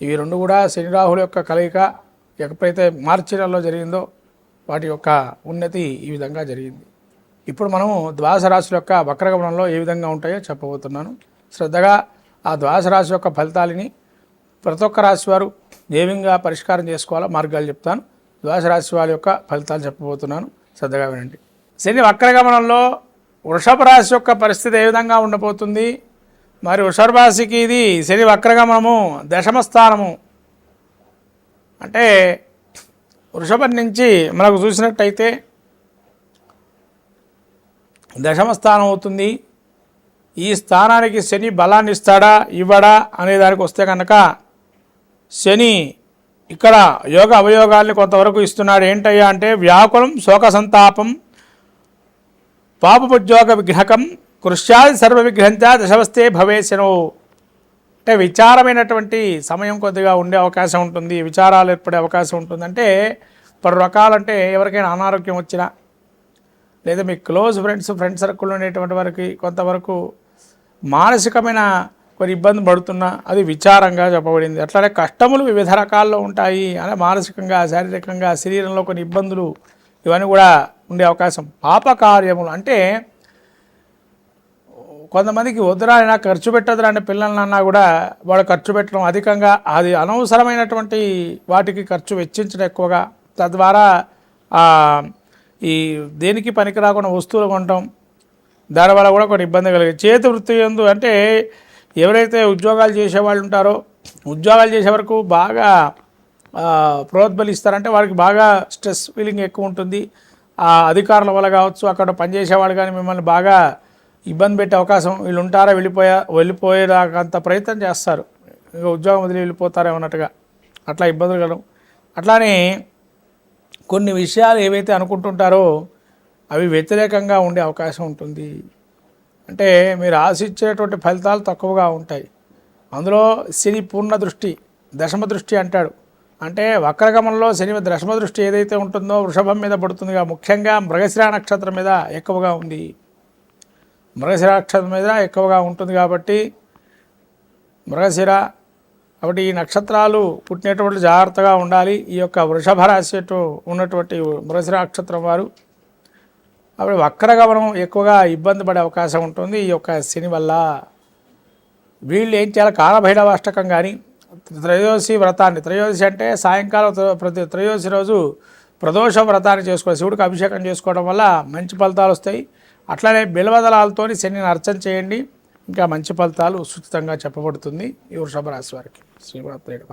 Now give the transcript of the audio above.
ఇవి రెండు కూడా శని రాహుల యొక్క కలయిక ఎప్పుడైతే మార్చి నెలలో జరిగిందో వాటి యొక్క ఉన్నతి ఈ విధంగా జరిగింది. ఇప్పుడు మనము ద్వాదశ రాశుల యొక్క వక్రగమనంలో ఏ విధంగా ఉంటాయో చెప్పబోతున్నాను. శ్రద్ధగా ఆ ద్వాదశ రాశి యొక్క ఫలితాలని ప్రతి ఒక్క రాశి వారు ఏ విధంగా పరిష్కారం చేసుకోవాలో మార్గాలు చెప్తాను. ద్వాదశ రాశి వారి యొక్క ఫలితాలు చెప్పబోతున్నాను. శ్రద్ధగా వినండి. శని వక్రగమనంలో వృషభ రాశి యొక్క పరిస్థితి ఏ విధంగా ఉండబోతుంది? మరి వృషభ ఇది శని వక్రగమనము దశమ స్థానము అంటే వృషభం నుంచి మనకు చూసినట్టయితే దశమ స్థానం అవుతుంది. ఈ స్థానానికి శని బలాన్ని ఇస్తాడా ఇవ్వడా అనే దానికి వస్తే కనుక శని ఇక్కడ యోగ అవయోగాల్ని కొంతవరకు ఇస్తున్నాడు. ఏంటయ్యా అంటే వ్యాకులం శోక సంతాపం పాపపుద్యోగ విగ్రహకం కృష్యాది సర్వ దశవస్తే భవేశను. అంటే విచారమైనటువంటి సమయం కొద్దిగా ఉండే అవకాశం ఉంటుంది విచారాలు ఏర్పడే అవకాశం ఉంటుంది అంటే పలు రకాలంటే ఎవరికైనా అనారోగ్యం వచ్చినా లేదా మీ క్లోజ్ ఫ్రెండ్స్ ఫ్రెండ్ సర్కిల్ ఉండేటువంటి వారికి కొంతవరకు మానసికమైన కొన్ని ఇబ్బంది పడుతున్నా అది విచారంగా చెప్పబడింది. అట్లానే కష్టములు వివిధ రకాల్లో ఉంటాయి అలా మానసికంగా శారీరకంగా శరీరంలో కొన్ని ఇబ్బందులు ఇవన్నీ కూడా ఉండే అవకాశం. పాపకార్యములు అంటే కొంతమందికి వద్దురాయినా ఖర్చు పెట్టదురా పిల్లల్ని పిల్లలన్నా కూడా వాళ్ళు ఖర్చు పెట్టడం అధికంగా అది అనవసరమైనటువంటి వాటికి ఖర్చు వెచ్చించడం ఎక్కువగా. తద్వారా ఈ దేనికి పనికి రాకుండా వస్తువులు కొనడం దానివల్ల కూడా కొన్ని ఇబ్బంది కలిగే చేతి వృత్తి ఎందు అంటే ఎవరైతే ఉద్యోగాలు చేసేవాళ్ళు ఉంటారో ఉద్యోగాలు చేసే వరకు బాగా ఆ, ప్రోద్బలిస్తారంటే వారికి బాగా స్ట్రెస్ ఫీలింగ్ ఎక్కువ ఉంటుంది. ఆ అధికారుల వల్ల కావచ్చు అక్కడ పనిచేసేవాళ్ళు కానీ మిమ్మల్ని బాగా ఇబ్బంది పెట్టే అవకాశం వీళ్ళు ఉంటారా వెళ్ళిపోయా వెళ్ళిపోయేదాకా అంత ప్రయత్నం చేస్తారు. ఇంకా ఉద్యోగం వదిలి వెళ్ళిపోతారేమో అన్నట్టుగా అట్లా ఇబ్బందులు కలవు అట్లానే కొన్ని విషయాలు ఏవైతే అనుకుంటుంటారో అవి వ్యతిరేకంగా ఉండే అవకాశం ఉంటుంది. అంటే మీరు ఆశించేటువంటి ఫలితాలు తక్కువగా ఉంటాయి. అందులో శని పూర్ణ దృష్టి దశమ దృష్టి అంటాడు. అంటే వక్రగమంలో శని దశమ దృష్టి ఏదైతే ఉంటుందో వృషభం మీద పడుతుందిగా ముఖ్యంగా మృగశిరా నక్షత్రం మీద ఎక్కువగా ఉంది. మృగశిర మీద ఎక్కువగా ఉంటుంది కాబట్టి మృగశిర కాబట్టి ఈ నక్షత్రాలు పుట్టినటువంటి జాగ్రత్తగా ఉండాలి. ఈ యొక్క వృషభ రాశి ఉన్నటువంటి మృగశిర నక్షత్రం వారు అప్పుడు వక్రగమనం ఎక్కువగా ఇబ్బంది పడే అవకాశం ఉంటుంది ఈ యొక్క శని వల్ల. వీళ్ళు ఏం చేయాలి? కాలభైరవ అష్టకం కానీ త్రయోదశి వ్రతాన్ని త్రయోదశి అంటే సాయంకాలం ప్రతి త్రయోదశి రోజు ప్రదోష వ్రతాన్ని చేసుకోవాలి. శివుడికి అభిషేకం చేసుకోవడం వల్ల మంచి ఫలితాలు వస్తాయి. అట్లనే బిల్వదళాలతో శనిని అర్చన చేయండి. ఇంకా మంచి ఫలితాలు సుచితంగా చెప్పబడుతుంది. ఈ వృషభ రాశి వారికి. శ్రీమాత్రేయుడు